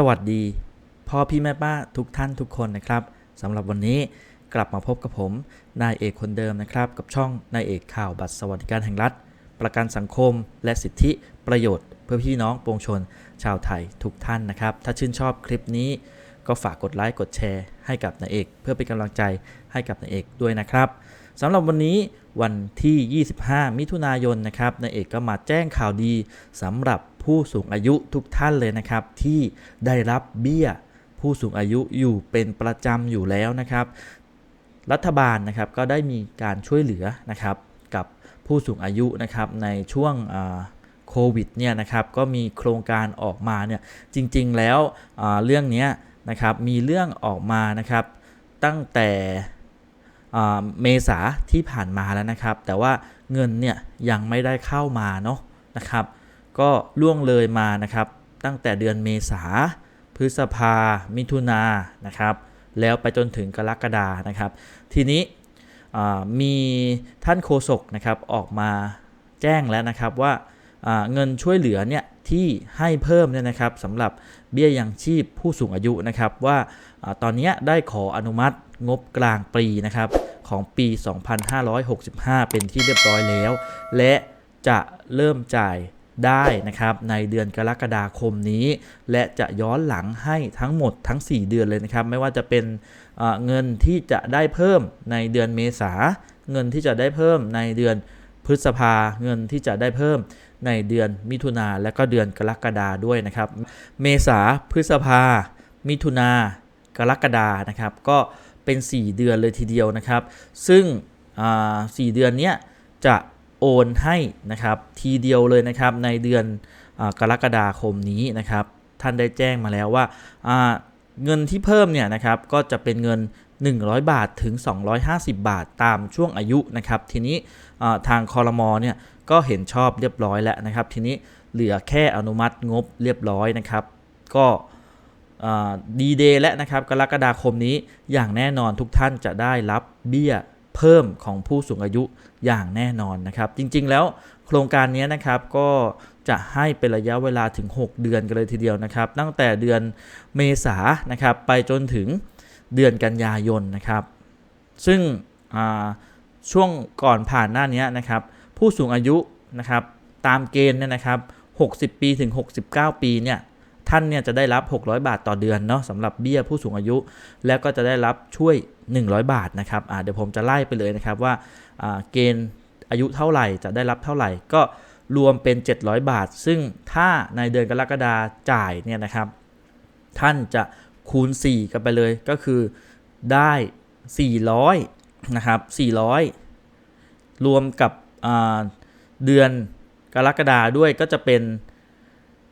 สวัสดีพ่อพี่แม่ป้าทุกท่านทุกคนนะครับสำหรับวันนี้กลับมาพบกับผมนายเอกคนเดิมนะครับ กับช่องนายเอกข่าวบัตรสวัสดิการแห่งรัฐ ประกันสังคม และสิทธิประโยชน์ เพื่อพี่น้องปวงชน ชาวไทยทุกท่านนะครับ ถ้าชื่นชอบคลิปนี้ ก็ฝากกดไลค์กดแชร์ให้กับนายเอก เพื่อเป็นกำลังใจให้กับนายเอกด้วยนะครับ สำหรับวันนี้วันที่ 25 มิถุนายนนะครับนายเอกก็มาแจ้งข่าวดีสำหรับผู้สูงอายุทุกท่านเลยนะครับ ที่ได้รับเบี้ยผู้สูงอายุอยู่เป็นประจำอยู่แล้วนะครับ รัฐบาลนะครับก็ได้มีการช่วยเหลือนะครับกับผู้สูงอายุนะครับในช่วงโควิดเนี่ยนะครับก็มีโครงการออกมาเนี่ยจริงๆแล้วเรื่องนี้นะครับมีเรื่องออกมานะครับตั้งแต่ เมษาที่ผ่านมาแล้วนะครับ แต่ว่าเงินเนี่ยยังไม่ได้เข้ามาเนาะนะครับ ก็ล่วงเลยมานะครับ ตั้งแต่เดือนเมษาพฤษภา มิถุนานะครับ แล้วไปจนถึงกรกฎานะครับ ทีนี้มีท่านโฆษกนะครับออกมาแจ้งแล้วนะครับว่า เงินช่วยเหลือเนี่ยที่ให้เพิ่มเนี่ยนะครับสำหรับเบี้ยยังชีพผู้สูงอายุนะครับว่าอตอนนี้ได้ขออนุมัติงบกลางปีนะครับของปี 2565 เป็นที่เรียบร้อยแล้ว และจะเริ่มจ่ายได้นะครับในเดือนกรกฎาคมนี้ และจะย้อนหลังให้ทั้งหมดทั้ง 4 เดือนเลยนะครับ ไม่ว่าจะเป็นเงินที่จะได้เพิ่มในเดือนเมษา เงินที่จะได้เพิ่มในเดือนพฤษภาเงินที่จะได้เพิ่ม ในเดือนมิถุนาและก็เดือนกรกฎาด้วยนะครับ เมษาพฤษภา มิถุนากรกฎานะครับ ก็เป็น 4 เดือนเลยทีเดียวนะครับ ซึ่งอ่เดือนเนี้ยจะโอนให้นะครับทีเดียวเลยนะครับในเดือนอกรกฎาคมนี้นะครับ ท่านได้แจ้งมาแล้วว่าเงินที่เพิ่มเนี่ยนะครับก็จะเป็นเงิน 100 บาทถึง 250 บาทตามช่วงอายุนะครับทีนี้ทางคอรมอเนี่ยก็เห็นชอบเรียบร้อยแล้วนะครับ ทีนี้เหลือแค่อนุมัติงบเรียบร้อยนะครับ ก็ดีเดย์และนะครับกรกฎาคมนี้อย่างแน่นอนทุกท่านจะได้รับเบี้ยเพิ่มของผู้สูงอายุอย่างแน่นอนนะครับ จริงๆแล้วโครงการนี้นะครับก็จะให้เป็นระยะเวลาถึง 6 เดือนกันเลยทีเดียวนะครับ ตั้งแต่เดือนเมษานะครับไปจนถึง เดือนกันยายนนะครับ ซึ่งช่วงก่อนผ่านหน้านี้นะครับ ผู้สูงอายุนะครับตามเกณฑ์เนี่ยนะครับ 60 ปีถึง 69 ปีเนี่ยท่านเนี่ยจะได้รับ 600 บาทต่อเดือนเนาะสำหรับเบี้ยผู้สูงอายุ แล้วก็จะได้รับช่วย 100 บาทนะครับเดี๋ยวผมจะไล่ไปเลยนะครับว่าอ่าเกณฑ์อายุเท่าไหร่จะได้รับเท่าไหร่ก็รวมเป็น 700 บาท ซึ่งถ้าในเดือนกรกฎาจ่ายเนี่ยนะครับ ท่านจะ คูณ 4 กันไปเลยก็คือได้ 400 นะครับ 400 รวมกับเดือนกรกฎาด้วยก็จะเป็น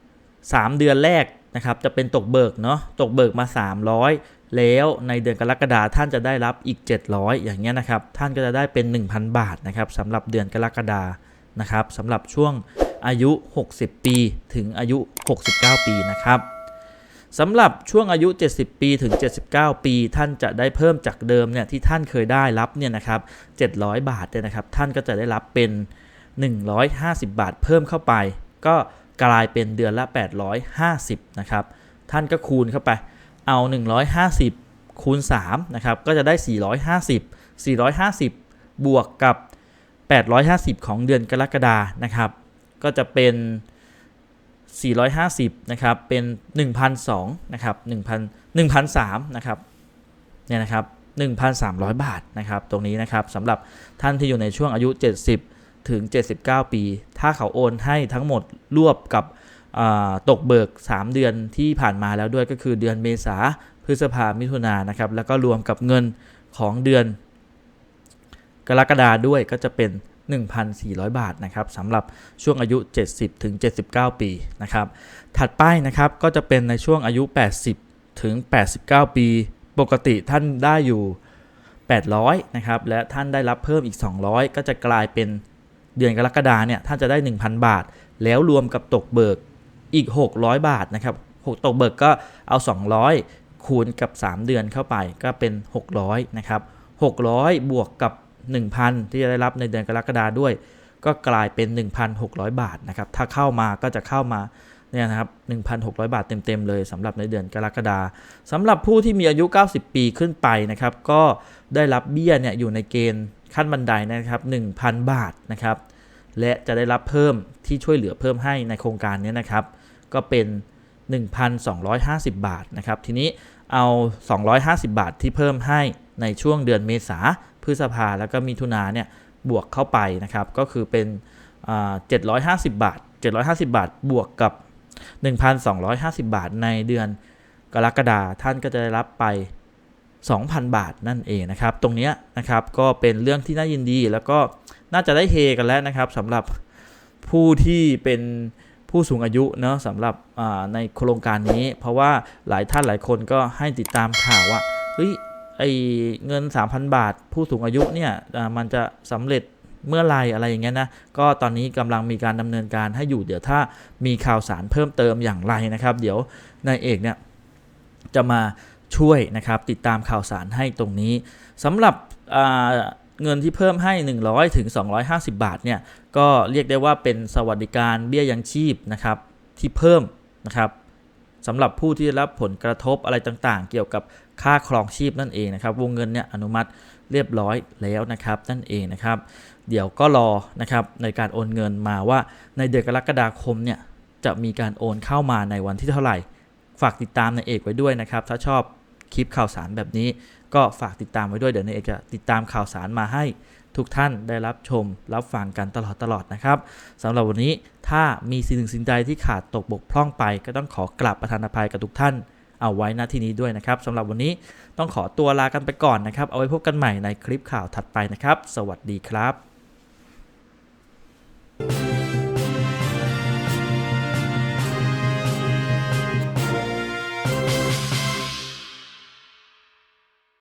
3 เดือนแรกนะครับ จะเป็นตกเบิกเนาะตกเบิกมา 300 แล้วในเดือนกรกฎาท่านจะได้รับอีก 700 อย่างเงี้ยนะครับ ท่านก็จะได้เป็น 1,000 บาทนะครับสำหรับเดือนกรกฎานะครับสำหรับช่วงอายุ 60 ปี ถึงอายุ 69 ปีนะครับ สำหรับช่วงอายุ 70 ปีถึง 79 ปี ท่านจะได้เพิ่มจากเดิมเนี่ยที่ท่านเคยได้รับเนี่ยนะครับ 700 บาทเนี่ยนะครับ ท่านก็จะได้รับเป็น 150 บาทเพิ่มเข้าไป ก็กลายเป็นเดือนละ 850 นะครับ ท่านก็คูณเข้าไป เอา 150 คูณ 3 นะครับ ก็จะได้ 450 450 บวกกับ 850 ของเดือนกรกฎานะครับ ก็จะเป็น 450นะครับเป็น 1,002นะครับ1,000 1,003นะครับเนี่ยนะครับ1,300 บาทนะครับตรงนี้นะครับสำหรับท่านที่อยู่ในช่วงอายุ 70 ถึง 79 ปี ถ้าเขาโอนให้ทั้งหมดรวบกับตกเบิก 3 เดือนที่ผ่านมาแล้วด้วยก็คือเดือนเมษาพฤษภามิถุนานะครับแล้วก็รวมกับเงินของเดือนกรกฎาด้วยก็จะเป็น 1,400 บาทนะครับสำหรับช่วงอายุ 70ถึง79 ปีนะครับถัดไปนะครับก็จะเป็นในช่วงอายุ 80ถึง89 ปี ปกติท่านได้อยู่ 800นะครับและท่านได้รับเพิ่มอีก 200 ก็จะกลายเป็นเดือนกรกฎาเนี่ยท่านจะได้ 1,000 บาท แล้วรวมกับตกเบิกอีก 600 บาทนะครับหกตกเบิกก็เอา 200 คูณกับ 3 เดือนเข้าไปก็เป็น 600นะครับ600 บวกกับ 1,000 ที่จะได้รับในเดือนกรกฎาด้วย ก็กลายเป็น 1,600 บาทนะครับถ้าเข้ามาก็จะเข้ามาเนี่ยนะครับ 1,600 บาทเต็ม ๆ เลยสำหรับในเดือนกรกฎาสำหรับผู้ที่มีอายุ 90 ปีขึ้นไปนะครับ ก็ได้รับเบี้ยเนี่ยอยู่ในเกณฑ์ขั้นบันไดนะครับ 1,000 บาทนะครับ และจะได้รับเพิ่มที่ช่วยเหลือเพิ่มให้ในโครงการนี้นะครับ ก็เป็น 1,250 บาทนะครับ ทีนี้เอา 250 บาทที่เพิ่มให้ในช่วงเดือนเมษา พฤษภาแล้วก็มิถุนาเนี่ยบวกเข้าไปนะครับ ก็คือเป็นอ่า750บาท750บาทบวกกับ1,250บาทในเดือนกรกฎาท่านก็จะได้รับไป 2,000 บาทนั่นเองนะครับ ตรงนี้นะครับก็เป็นเรื่องที่น่ายินดีแล้วก็น่าจะได้เฮกันแล้วนะครับสำหรับผู้ที่เป็นผู้สูงอายุเนาะสำหรับในโครงการนี้ เพราะว่าหลายท่านหลายคนก็ให้ติดตามข่าวว่าเฮ้ย ไอเงิน 3,000 บาท ผู้สูงอายุเนี่ยมันจะสำเร็จเมื่อไรอะไรอย่างเงี้ยนะ ก็ตอนนี้กำลังมีการดำเนินการให้อยู่ เดี๋ยวถ้ามีข่าวสารเพิ่มเติมอย่างไรนะครับ เดี๋ยวนายเอกเนี่ยจะมาช่วยนะครับติดตามข่าวสารให้ตรงนี้สำหรับเงินที่เพิ่มให้ 100 ถึง 250 บาทเนี่ยก็เรียกได้ว่าเป็นสวัสดิการเบี้ยยังชีพนะครับที่เพิ่มนะครับ สำหรับผู้ที่ได้รับผลกระทบอะไรต่างๆ เกี่ยวกับค่าครองชีพนั่นเองนะครับ วงเงินเนี่ยอนุมัติเรียบร้อยแล้วนะครับนั่นเองนะครับ เดี๋ยวก็รอนะครับในการโอนเงินมาว่าในเดือนกรกฎาคมเนี่ยจะมีการโอนเข้ามาในวันที่เท่าไหร่ ฝากติดตามในเอกไว้ด้วยนะครับ ถ้าชอบคลิปข่าวสารแบบนี้ ก็ฝากติดตามไว้ด้วยเดี๋ยวในเอกจะติดตามข่าวสารมาให้ ทุกท่านได้รับชม รับฟังกันตลอดตลอดนะครับสำหรับวันนี้ถ้ามีสิ่งหนึ่งสิ่งใดที่ขาดตกบกพร่องไป ก็ต้องขอกราบประธานอภัยกับทุกท่านเอาไว้ณที่นี้ด้วยนะครับสำหรับวันนี้ต้องขอตัวลากันไปก่อนนะครับ เอาไว้พบกันใหม่ในคลิปข่าวถัดไปนะครับ สวัสดีครับ